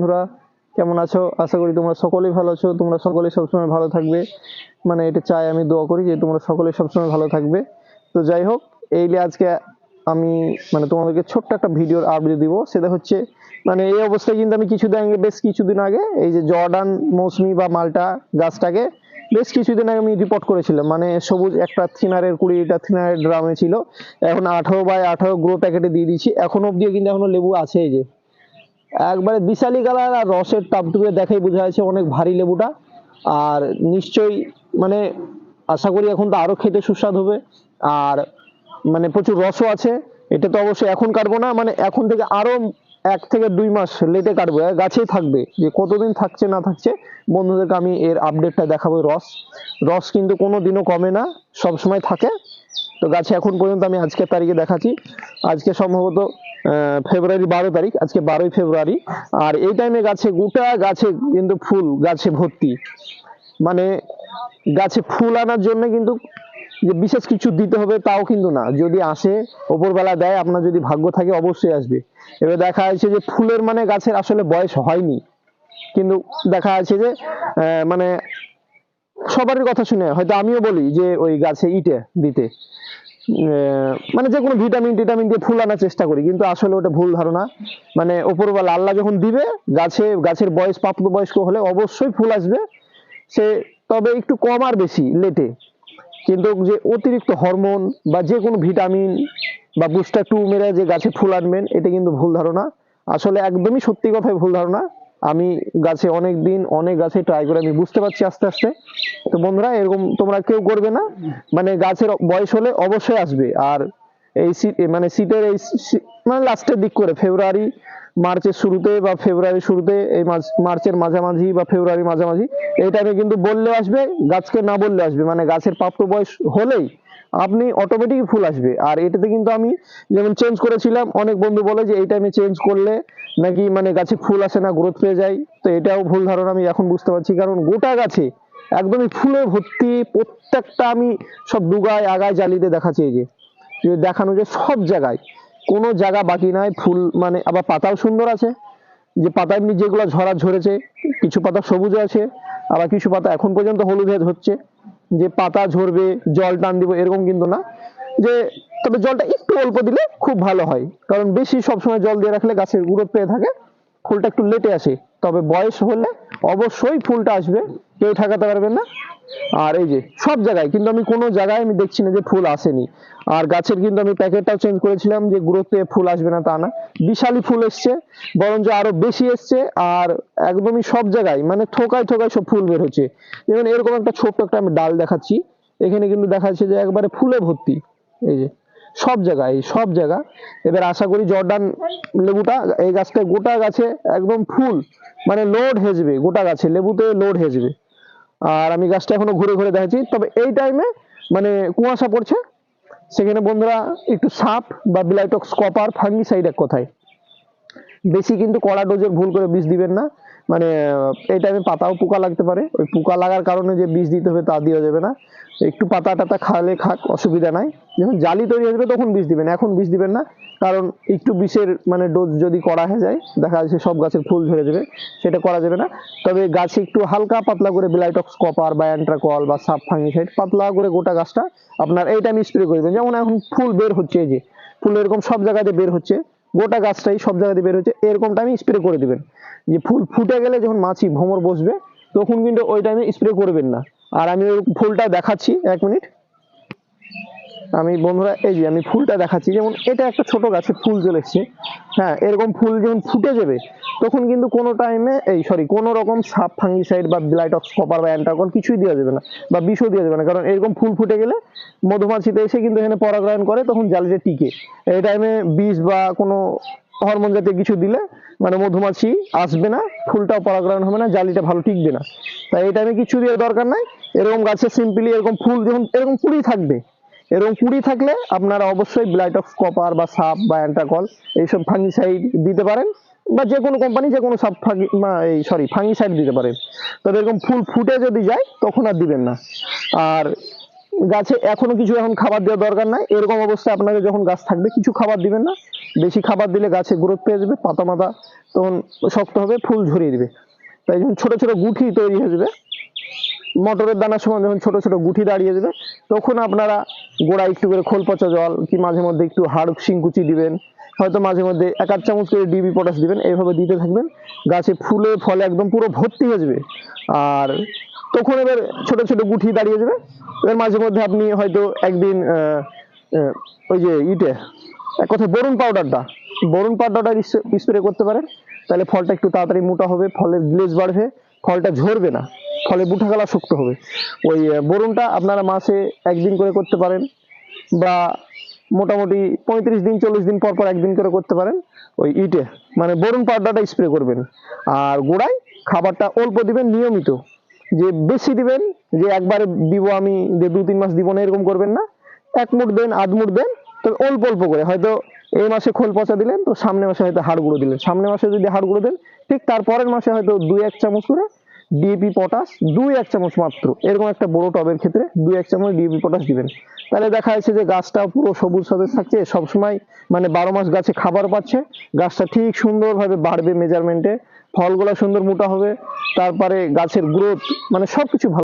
বন্ধুরা, কেমন আছো? আশা করি তোমরা সকলেই ভালো আছো। তোমরা সকলেই সবসময় ভালো থাকবে। মানে এটা চাই, আমি দোয়া করি যে তোমরা সকলেই সবসময় ভালো থাকবে। তো যাই হোক, এই আজকে আমি মানে তোমাদেরকে ছোট্ট একটা ভিডিওর আপডেট দিব। সেটা হচ্ছে মানে এই অবস্থায় কিন্তু আমি কিছুদিন আগে, বেশ কিছুদিন আগে, এই যে জর্ডান, মৌসুমি বা মালটা গাছটাকে বেশ কিছুদিন আগে আমি রিপোর্ট করেছিলাম। মানে সবুজ একটা থিনারের, কুড়িটা থিনারের ড্রামে ছিল। এখন আঠারো বাই আঠারো গ্রো প্যাকেটে দিয়ে দিয়েছি এখন অব্দিও কিন্তু এখনও লেবু আছে এই যে। একবারে বিশালি কালার আর রসের টাপটুকে দেখাই বোঝা যাচ্ছে অনেক ভারী লেবুটা। আর নিশ্চয়ই মানে আশা করি এখন তো আরও খেতে সুস্বাদ হবে। আর মানে প্রচুর রসও আছে। এটা তো অবশ্যই এখন কাটবো না মানে এখন থেকে আরও এক থেকে দুই মাস লেটে কাটবো। গাছেই থাকবে যে কতদিন থাকছে না থাকছে, বন্ধুদেরকে আমি এর আপডেটটা দেখাবো রস। রস কিন্তু কোনো দিনও কমে না সব সময় থাকে। তো গাছে এখন পর্যন্ত আমি আজকের তারিখে দেখাচ্ছি। আজকে সম্ভবত ফেব্রুয়ারি বারো তারিখ, আজকে বারোই ফেব্রুয়ারি। আর এই টাইমে গাছে গোটা গাছে কিন্তু ফুল, গাছে ভর্তি। মানে গাছে ফুল আনার জন্য কিন্তু যে বিশেষ কিছু দিতে হবে তাও কিন্তু না। যদি আসে, ওপরবেলা দেয়, আপনার যদি ভাগ্য থাকে অবশ্যই আসবে। এবার দেখা যাচ্ছে যে ফুলের মানে গাছের আসলে বয়স হয়নি। কিন্তু দেখা যাচ্ছে যে মানে সবারই কথা শুনে, হয়তো আমিও বলি যে ওই গাছে ইটে দিতে। মানে যে কোনো ভিটামিন, টিটামিন দিয়ে ফুল আনার চেষ্টা করি, কিন্তু আসলে ওটা ভুল ধারণা। মানে ওপরবেলা আল্লাহ যখন দিবে, গাছে, গাছের বয়স প্রাপ্ত বয়স্ক হলে অবশ্যই ফুল আসবে। সে তবে একটু কম আর বেশি, লেটে। কিন্তু যে অতিরিক্ত হরমোন বা যে কোনো ভিটামিন বা বুস্টার টু মেরে যে গাছে ফুল আনবেন, এটা কিন্তু ভুল ধারণা। আসলে একদমই সত্যি কথাই ভুল ধারণা। আমি গাছে অনেক দিন, অনেক গাছে ট্রাই করে আমি বুঝতে পারছি আস্তে আস্তে। তো বন্ধুরা, এরকম তোমরা কেউ করবে না। মানে গাছের বয়স হলে অবশ্যই আসবে। আর এই মানে শীতের এই মানে লাস্টের দিক করে ফেব্রুয়ারি মার্চের শুরুতে বা ফেব্রুয়ারি শুরুতে, এই মার্চের মাঝামাঝি বা ফেব্রুয়ারি মাঝামাঝি, এই টাইমে কিন্তু বললে আসবে, গাছকে না বললে আসবে। মানে গাছের প্রাপ্ত বয়স হলেই আপনি অটোমেটিক ফুল আসবে। আর এটাতে কিন্তু আমি যেমন চেঞ্জ করেছিলাম, অনেক বন্ধু বলে যে এই টাইমে চেঞ্জ করলে নাকি মানে গাছে ফুল আসে না গ্রোথ পেয়ে যায়। তো এটাও ভুল ধারণা, আমি এখন বুঝতে পারছি। কারণ গোটা গাছে একদমই ফুলে ভর্তি প্রত্যেকটা আমি সব দুগায়, আগায়, জালিতে দেখাচ্ছি এই যে। দেখানো যে সব জায়গায়। কোনো জায়গা বাকি নাই, ফুল মানে আবার পাতাও সুন্দর আছে। যে পাতা এমনি যেগুলো ঝরা ঝরেছে, কিছু পাতা সবুজ আছে, আবার কিছু পাতা এখন পর্যন্ত হলুদে হচ্ছে যে পাতা ঝরবে, জল টান দিব, এরকম কিন্তু না। যে তবে জলটা একটু অল্প দিলে খুব ভালো হয়। কারণ বেশি সবসময় জল দিয়ে রাখলে গাছের গ্রোথ পেয়ে থাকে, ফুলটা একটু লেটে আসে। তবে বয়স হলে অবশ্যই ফুলটা আসবে, কেউ ঠেকাতে পারবেন না। আর এই যে, সব জায়গায়, কিন্তু আমি কোনো জায়গায় আমি দেখছি না যে ফুল আসেনি। আর গাছের কিন্তু আমি প্যাকেটটাও চেঞ্জ করেছিলাম যে গ্রোথে ফুল আসবে না তা না। বিশালই ফুল এসছে, বরঞ্চ আরও বেশি এসছে, আর একদমই সব জায়গায় মানে থোকায় থোকায় সব ফুল বের হচ্ছে। যেমন এরকম একটা ছোট্ট একটা আমি ডাল দেখাচ্ছি, এখানে কিন্তু দেখা যাচ্ছে যে একবারে ফুলে ভর্তি। এই যে, সব জায়গায়, সব জায়গা। এবার আশা করি জর্ডান লেবুটা, এই গাছটা গোটা গাছে একদম ফুল মানে লোড হেজবে, গোটা গাছে লেবুতে লোড হেজবে। আর আমি গাছটা এখনও ঘুরে ঘুরে দেখাচ্ছি। তবে এই টাইমে মানে কুয়াশা পড়ছে, সেখানে বন্ধুরা একটু সাপ বা বিলাইটক্স, কপার, ফাঙ্গিসাইড এক কথায়। বেশি কিন্তু কড়া ডোজের ভুল করে বিষ দিবেন না। মানে এই টাইমে পাতাও পোকা লাগতে পারে। ওই পোকা লাগার কারণে যে বিষ দিতে হবে তা দেওয়া যাবে না। একটু পাতা টাতা খালে খাক, অসুবিধা নাই। যখন জালি তৈরি হয়ে যাবে তখন বিষ দিবেন, এখন বিষ দিবেন না। কারণ একটু বিষের মানে ডোজ যদি করা হয়ে যায়, দেখা যাচ্ছে সব গাছের ফুল ঝরে যাবে, সেটা করা যাবে না। তবে গাছে একটু হালকা পাতলা করে বিলাইটক্স কপার বা অ্যান্ট্রাকল বা সাব ফাঙ্গিসাইড পাতলা করে গোটা গাছটা আপনার এই টাইম স্প্রে করবেন যেমন এখন ফুল বের হচ্ছে এই যে, ফুল এরকম সব জায়গাতে বের হচ্ছে। গোটা গাছটাই সব জায়গাতে বের হচ্ছে এরকম টাইমে স্প্রে করে দিবেন। যে ফুল ফুটে গেলে যখন মাছি ভ্রমর বসবে, তখন কিন্তু ওই টাইমে স্প্রে করবেন না। আর আমি ওই ফুলটা দেখাচ্ছি, এক মিনিট আমি, বন্ধুরা, এই যে আমি ফুলটা দেখাচ্ছি, যেমন এটা একটা ছোট গাছে ফুল চলে হ্যাঁ এরকম ফুল যখন ফুটে যাবে, তখন কিন্তু কোনো টাইমে এই সরি কোনো রকম সাপ ফাঙ্গিসাইড বা ব্লাইটক্স কপার বা অ্যান্টাকল কিছুই দেওয়া যাবে না, বা বিষও দেওয়া যাবে না, কারণ এরকম ফুল ফুটে গেলে মধুমাছিতে এসে কিন্তু এখানে পরাগায়ন করে, তখন জালিতে টিকে। এই টাইমে বিষ বা কোনো হরমোন জাতীয় কিছু দিলে মানে মধুমাছি আসবে না, ফুলটাও পরাগায়ন হবে না, জালিটা ভালো টিকবে না। তাই এই টাইমে কিছু দেওয়ার দরকার নাই, এরকম গাছে সিম্পলি এরকম ফুল যখন, এরকম কুড়ি থাকবে। এরকম কুড়ি থাকলে আপনারা অবশ্যই ব্লাইট অফ কপার বা সাপ বা অ্যান্টাকল এইসব ফাঙ্গিসাইড দিতে পারেন বা যে কোনো কোম্পানি যে কোনো সাব ফাঙ্গি এই সরি ফাঙ্গিসাইড দিতে পারেন। তবে এরকম ফুল ফুটে যদি যায়, তখন আর দিবেন না। আর গাছে এখনও কিছু এখন খাবার দেওয়ার দরকার নাই। এরকম অবস্থায় আপনাকে যখন গাছ থাকবে, কিছু খাবার দিবেন না। বেশি খাবার দিলে গাছে গ্রোথ পেয়ে যাবে, পাতা মাতা তখন শক্ত হবে, ফুল ঝরিয়ে দিবে। তাই যখন ছোট ছোট গুঠি তৈরি হয়ে যাবে। মটরের দানার সময় যখন ছোট ছোট গুঠি দাঁড়িয়ে যাবে, তখন আপনারা গোড়ায় একটু করে খোল পচা জল কি মাঝে মধ্যে একটু হাড় শিংকুচি দিবেন, হয়তো মাঝে মধ্যে এক আধ চামচ করে ডিবি পটাশ দিবেন, এইভাবে দিতে থাকবেন, গাছে ফুলে ফলে একদম পুরো ভর্তি হয়ে যাবে। আর তখন এবার ছোট ছোট গুঠি দাঁড়িয়ে যাবে, এবার মাঝে মধ্যে আপনি হয়তো একদিন ওই যে ইটে এক কথায় বরুণ পাউডারটা বরুণ পাউডারটা স্প্রে করতে পারেন, তাহলে ফলটা একটু তাড়াতাড়ি মোটা হবে, ফলের গ্লেজ বাড়বে, ফলটা ঝরবে না। ফলে বুঠা গলা শক্ত হবে। ওই বরুণটা আপনারা মাসে একদিন করে করতে পারেন বা মোটামুটি পঁয়ত্রিশ দিন, চল্লিশ দিন পর পর একদিন করে করতে পারেন। ওই ইটে মানে বরুণ পাউডারটা স্প্রে করবেন। আর গোড়ায় খাবারটা অল্প দিবেন নিয়মিত। যে বেশি দিবেন, যে একবারে দিব আমি, যে দু তিন মাস দিব না, এরকম করবেন না। এক মুঠ দেন, আধ মুঠ দেন তবে অল্প অল্প করে। হয়তো এই মাসে খোল পচা দিলেন, তো সামনে মাসে হয়তো হাড় গুঁড়ো দিলেন। সামনে মাসে যদি হাড় গুঁড়ো দেন, ঠিক তার পরের মাসে হয়তো দুই, এক চামচ করে ডিএপি পটাশ দুই এক চামচ মাত্র। এরকম একটা বড় টবের ক্ষেত্রে দুই এক চামচ ডিএপি পটাশ দিবেন। তাহলে দেখা যাচ্ছে যে গাছটা পুরো সবুজ সতেজ থাকছে, সবসময় মানে বারো মাস গাছে খাবার পাচ্ছে। গাছটা ঠিক সুন্দরভাবে বাড়বে মেজারমেন্টে ফলগুলো সুন্দর মোটা হবে। তারপরে গাছের গ্রোথ মানে সবকিছু ভালো